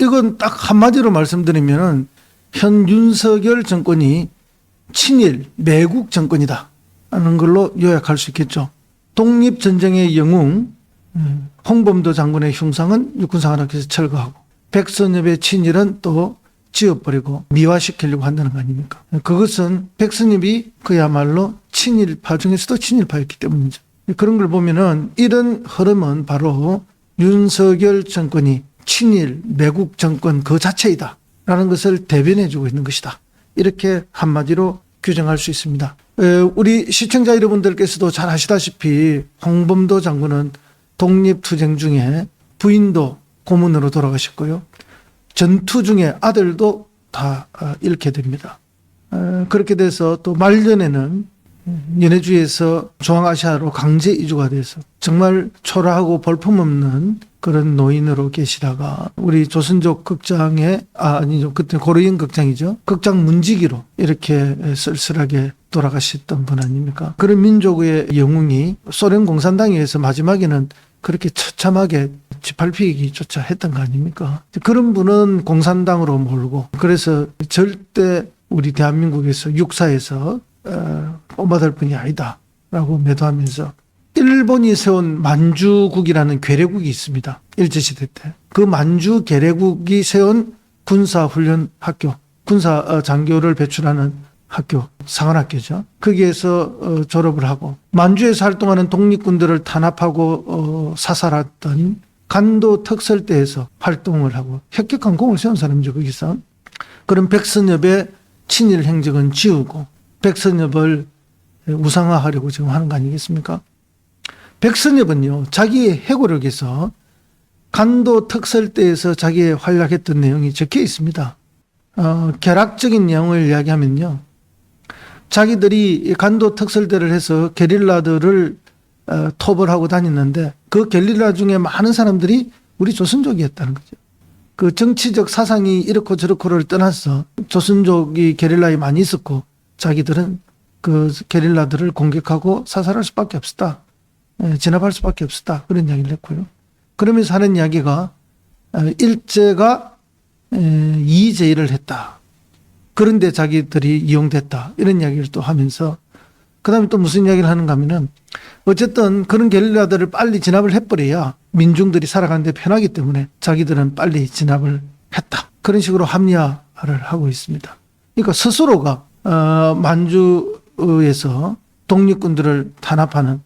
이건 딱 한마디로 말씀드리면은 현 윤석열 정권이 친일 매국 정권이다 하는 걸로 요약할 수 있겠죠. 독립 전쟁의 영웅 음, 홍범도 장군의 흉상은 육군사관학교에서 철거하고 백선엽의 친일은 또 지어버리고 미화시키려고 한다는 거 아닙니까? 그것은 백선엽이 그야말로 친일파 중에서도 친일파였기 때문이죠. 그런 걸 보면은 이런 흐름은 바로 윤석열 정권이 친일 매국 정권 그 자체이다. 라는 것을 대변해주고 있는 것이다. 이렇게 한마디로 규정할 수 있습니다. 에, 우리 시청자 여러분들께서도 잘 아시다시피 홍범도 장군은 독립투쟁 중에 부인도 고문으로 돌아가셨고요. 전투 중에 아들도 다 어, 잃게 됩니다. 어, 그렇게 돼서 또 말년에는 연해주에서 중앙아시아로 강제 이주가 돼서 정말 초라하고 볼품없는 그런 노인으로 계시다가 우리 조선족 극장의 아 아니죠. 그때 고려인 극장이죠. 극장 문지기로 이렇게 쓸쓸하게 돌아가셨던 분 아닙니까? 그런 민족의 영웅이 소련 공산당에 의해서 마지막에는 그렇게 처참하게 짓밟히기조차 했던 거 아닙니까? 그런 분은 공산당으로 몰고 그래서 절대 우리 대한민국에서 육사에서 어, 뽑아들 분이 아니다라고 매도하면서 일본이 세운 만주국이라는 괴뢰국이 있습니다. 일제시대 때. 그 만주 괴뢰국이 세운 군사훈련 학교, 군사 어, 장교를 배출하는 학교, 상원학교죠. 거기에서 어, 졸업을 하고 만주에서 활동하는 독립군들을 탄압하고 어, 사살했던 간도 특설대에서 활동을 하고 혁혁한 공을 세운 사람이죠. 거기서. 그런 백선엽의 친일 행적은 지우고 백선엽을 우상화하려고 지금 하는 거 아니겠습니까? 백선엽은요, 자기의 해고력에서 간도 특설대에서 자기의 활약했던 내용이 적혀 있습니다. 어, 결학적인 내용을 이야기하면요. 자기들이 간도 특설대를 해서 게릴라들을 어, 톱을 하고 다녔는데 그 게릴라 중에 많은 사람들이 우리 조선족이었다는 거죠. 그 정치적 사상이 이렇고 저렇고를 떠나서 조선족이 게릴라에 많이 있었고 자기들은 그 게릴라들을 공격하고 사살할 수밖에 없었다. 예, 진압할 수밖에 없었다. 그런 이야기를 했고요. 그러면서 하는 이야기가 어, 일제가 에, 이제의를 했다. 그런데 자기들이 이용됐다. 이런 이야기를 또 하면서 그 다음에 또 무슨 이야기를 하는가 하면은 어쨌든 그런 게릴라들을 빨리 진압을 해버려야 민중들이 살아가는데 편하기 때문에 자기들은 빨리 진압을 했다. 그런 식으로 합리화를 하고 있습니다. 그러니까 스스로가 어, 만주에서 독립군들을 탄압하는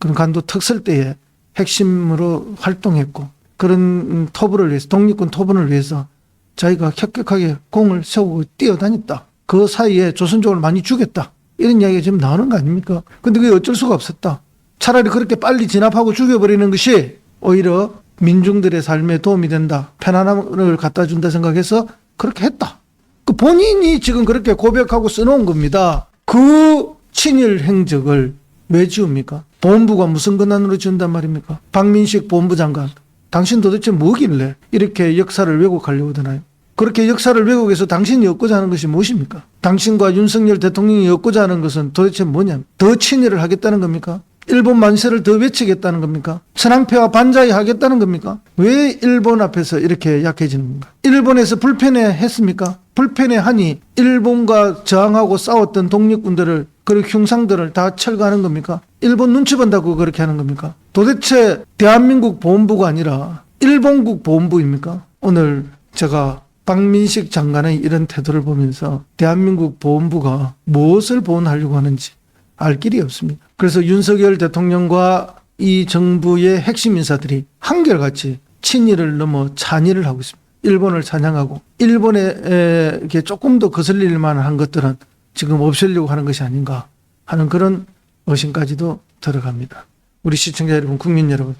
그런 간도 특설대의 핵심으로 활동했고 그런 토부를 위해서 독립군 토분을 위해서 자기가 혁혁하게 공을 세우고 뛰어다녔다. 그 사이에 조선족을 많이 죽였다. 이런 이야기가 지금 나오는 거 아닙니까? 근데 그게 어쩔 수가 없었다. 차라리 그렇게 빨리 진압하고 죽여버리는 것이 오히려 민중들의 삶에 도움이 된다. 편안함을 갖다 준다 생각해서 그렇게 했다. 그 본인이 지금 그렇게 고백하고 써놓은 겁니다. 그 친일 행적을 왜 지웁니까? 본부가 무슨 권한으로 지운단 말입니까? 박민식 본부 장관. 당신 도대체 뭐길래 이렇게 역사를 왜곡하려고 드나요? 그렇게 역사를 왜곡해서 당신이 얻고자 하는 것이 무엇입니까? 당신과 윤석열 대통령이 얻고자 하는 것은 도대체 뭐냐? 더 친일을 하겠다는 겁니까? 일본 만세를 더 외치겠다는 겁니까? 천황폐와 반자이 하겠다는 겁니까? 왜 일본 앞에서 이렇게 약해지는 건가? 일본에서 불편해 했습니까? 불편해 하니 일본과 저항하고 싸웠던 독립군들을 그리고 흉상들을 다 철거하는 겁니까? 일본 눈치 본다고 그렇게 하는 겁니까? 도대체 대한민국 보훈부가 아니라 일본국 보훈부입니까? 오늘 제가 박민식 장관의 이런 태도를 보면서 대한민국 보훈부가 무엇을 보훈하려고 하는지 알 길이 없습니다. 그래서 윤석열 대통령과 이 정부의 핵심 인사들이 한결같이 친일을 넘어 찬일을 하고 있습니다. 일본을 찬양하고 일본에 에, 이렇게 조금 더 거슬릴 만한 것들은 지금 없애려고 하는 것이 아닌가 하는 그런 의심까지도 들어갑니다. 우리 시청자 여러분, 국민 여러분,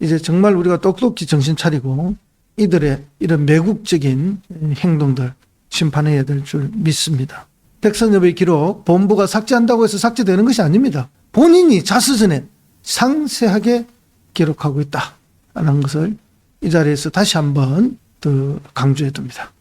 이제 정말 우리가 똑똑히 정신 차리고 이들의 이런 매국적인 행동들 심판해야 될 줄 믿습니다. 백선엽의 기록 본부가 삭제한다고 해서 삭제되는 것이 아닙니다. 본인이 자수전에 상세하게 기록하고 있다는 것을 이 자리에서 다시 한번 더 강조해 둡니다.